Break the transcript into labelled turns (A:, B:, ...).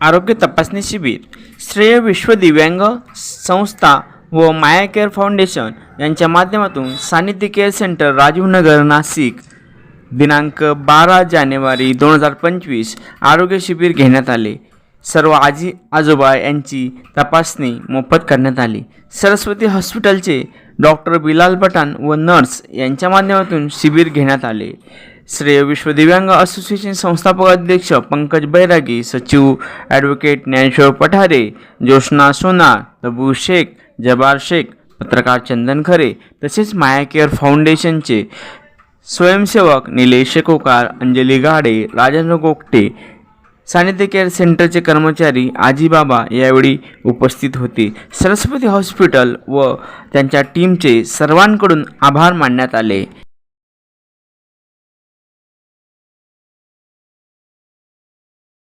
A: आरोग्य तपासणी शिबिर. श्रेय विश्व दिव्यांग संस्था व माया केअर फाउंडेशन यांच्या माध्यमातून सानिध्य केअर सेंटर राजीवनगर नाशिक. दिनांक बारा जानेवारी दोन हजार पंचवीस आरोग्य शिबिर घेण्यात आले. सर्व आजी आजोबा यांची तपासणी मोफत करण्यात आली. सरस्वती हॉस्पिटलचे डॉक्टर बिलाल पठाण व नर्स यांच्या माध्यमातून शिबिर घेण्यात आले. श्रेय विश्व दिव्यांग असोसिएशन संस्थापक अध्यक्ष पंकज बैरागी सचिव ॲडव्होकेट ज्ञानेश्वर पठारे ज्योत्ना सोना तबू शेख जबार शेख पत्रकार चंदन खरे तसेच माया केअर फाउंडेशनचे स्वयंसेवक निलेश शेकोकार अंजली गाडे राजेंद्र गोगटे सानिध्य केअर सेंटरचे कर्मचारी आजीबाबा यावेळी उपस्थित होते. सरस्वती हॉस्पिटल व त्यांच्या टीमचे सर्वांकडून आभार मानण्यात आले.